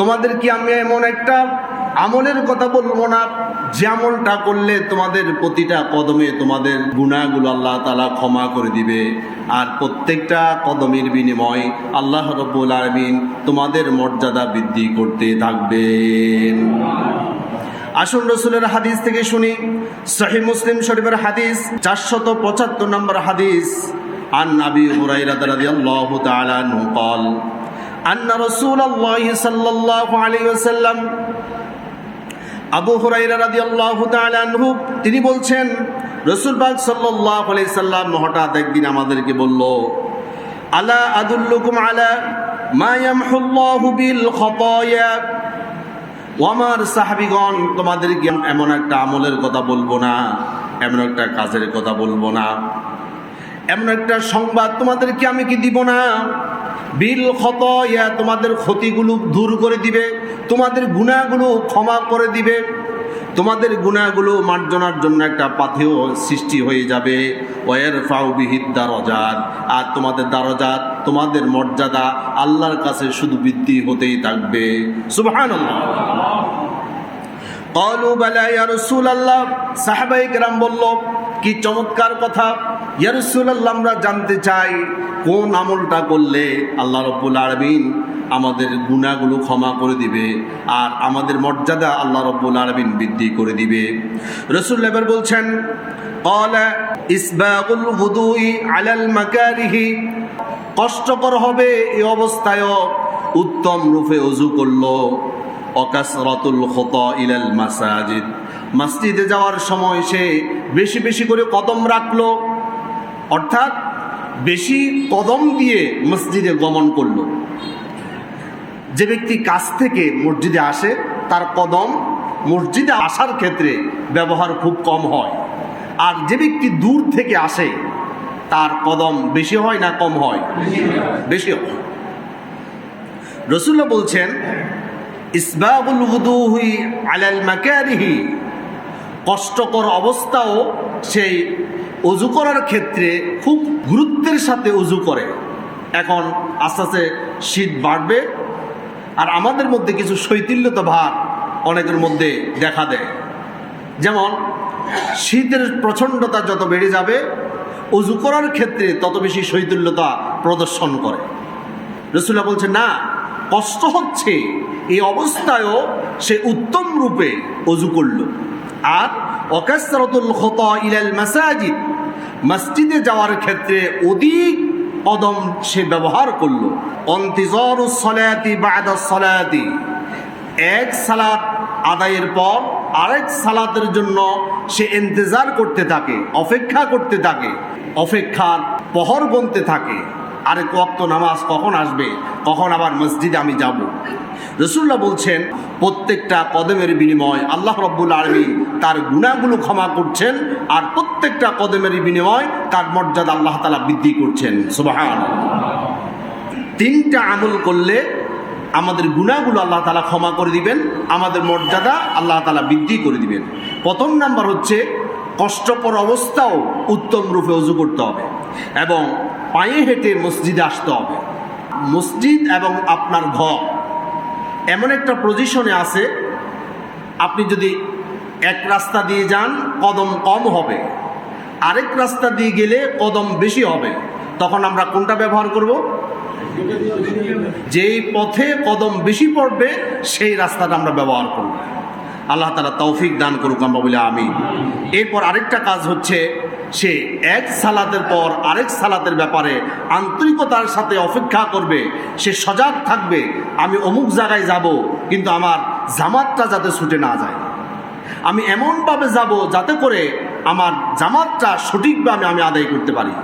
তোমাদের কি আমি এমন একটা আমলের কথা বলবো না যে আমলটা করলে তোমাদের প্রতিটা কদমে তোমাদের গুণাগুলো আল্লাহ তালা ক্ষমা করে দিবে আর প্রত্যেকটা কদমের বিনিময় আল্লাহ রব্বুল আলমিন তোমাদের মর্যাদা বৃদ্ধি করতে থাকবেন আসুন রসুলের হাদিস থেকে শুনি সহি মুসলিম শরীফের হাদিস চারশত পঁচাত্তর নম্বর হাদিস عن أبي هريرة رضي الله تعالى عنه قال أن رسول الله صلى الله عليه وسلم আবু হুরাইরা রাদিয়াল্লাহু তাআলা আনহু তিনি বলছেন রসুল পাক সাল্লাল্লাহু আলাইহি সাল্লাম হঠাৎ একদিন আমাদেরকে বলল আলা আদুল্লুকুম আলা মা ইয়ামহুল্লাহু বিল খতায়া ও আমার সাহাবিগণ তোমাদেরকে এমন একটা আমলের কথা বলবো না এমন একটা কাজের কথা বলবো না এমন একটা সংবাদ তোমাদেরকে আমি কি দিব না বিল ক্ষত ইয়া তোমাদের ক্ষতিগুলো দূর করে দিবে তোমাদের গুণাগুলো ক্ষমা করে দিবে। তোমাদের গুণাগুলো মার্জনার জন্য একটা পাথেও সৃষ্টি হয়ে যাবে। ওয়ের ফাউ বিহিত দারজাত। আর তোমাদের দারজাত তোমাদের মর্যাদা আল্লাহর কাছে শুধু বৃদ্ধি হতেই থাকবে। সুবহানাল্লাহ। কলু বেলা ইয়ারসুল আল্লাহ সাহাবাই কেরাম বলল কি চমৎকার কথা? ইয়ারসুল্লাহ আমরা জানতে চাই, কোন আমলটা করলে আল্লাহ রব্বুল আরবিন আমাদের গুণাগুলো ক্ষমা করে দিবে আর আমাদের মর্যাদা আল্লাহ রব্বুল আরবিন বৃদ্ধি করে দিবে? রসুল এবার বলছেন কষ্টকর হবে এই অবস্থায়ও উত্তম রূপে অজু করল। অকাসরতুল মাসাজিদ। মসজিদে যাওয়ার সময় সে বেশি বেশি করে কদম রাখল, অর্থাৎ বেশি কদম দিয়ে মসজিদে গমন করল। যে ব্যক্তি কাছ থেকে মসজিদে আসে, তার কদম মসজিদে আসার ক্ষেত্রে ব্যবহার খুব কম হয়। আর যে ব্যক্তি দূর থেকে আসে, তার কদম বেশি হয় না কম হয়? বেশি হয়। রসুল্লা বলছেন ইসবাবুল হুদুহি আলাল মাকারিহি। কষ্টকর অবস্থাও সেই অজু করার ক্ষেত্রে খুব গুরুত্বের সাথে অজু করে। এখন আস্তে আস্তে শীত বাড়বে আর আমাদের মধ্যে কিছু শৈথিল্যতা ভাব অনেকের মধ্যে দেখা দেয়। যেমন, শীতের প্রচণ্ডতা যত বেড়ে যাবে অজু করার ক্ষেত্রে তত বেশি শৈতুল্যতা প্রদর্শন করে। রসুল্লাহ বলছে না, কষ্ট হচ্ছে এই অবস্থায়ও সে উত্তম রূপে অজু করল। আর অকাসরতুল খত ইলাল মাসাজিদ, মসজিদে যাওয়ার ক্ষেত্রে অধিক কদম সে ব্যবহার করল। অন্তিজর সলায়াতি বাদা সলায়াতি এক সালাত আদায়ের পর আরেক সালাতের জন্য সে ইন্তজার করতে থাকে, অপেক্ষা করতে থাকে, অপেক্ষার পহর গুনতে থাকে। আরেক ওয়াক্ত নামাজ কখন আসবে, কখন আবার মসজিদে আমি যাব। রসুল্লাহ বলছেন, প্রত্যেকটা কদমের বিনিময় আল্লাহ রব্বুল আলমী তার গুণাগুলো ক্ষমা করছেন আর প্রত্যেকটা কদমের বিনিময় তার মর্যাদা আল্লাহ তালা বৃদ্ধি করছেন। সুবাহান তিনটা আমল করলে আমাদের গুণাগুলো আল্লাহ তালা ক্ষমা করে দিবেন, আমাদের মর্যাদা আল্লাহ তালা বৃদ্ধি করে দিবেন। প্রথম নাম্বার হচ্ছে, কষ্টকর অবস্থাও উত্তম রূপে অজু করতে হবে এবং পায়ে হেঁটে মসজিদে আসতে হবে। মসজিদ এবং আপনার ঘর এমন একটা পজিশনে আছে, আপনি যদি এক রাস্তা দিয়ে যান, কদম কম হবে। আরেক রাস্তা দিয়ে গেলে কদম বেশি হবে। তখন আমরা কোনটা ব্যবহার করব? যেই পথে কদম বেশি পড়বে, সেই রাস্তাটা আমরা ব্যবহার করব। আল্লাহ তালা তৌফিক দান করুক আমরা বলে আমি এরপর আরেকটা কাজ হচ্ছে সে এক সালাতের পর আরেক সালাতের ব্যাপারে আন্তরিকতার সাথে অপেক্ষা করবে, সে সজাগ থাকবে, আমি অমুক জায়গায় যাব, কিন্তু আমার জামাতটা যাতে ছুটে না যায়। আমি এমনভাবে যাব যাতে করে আমার জামাতটা সঠিকভাবে আমি আদায় করতে পারি।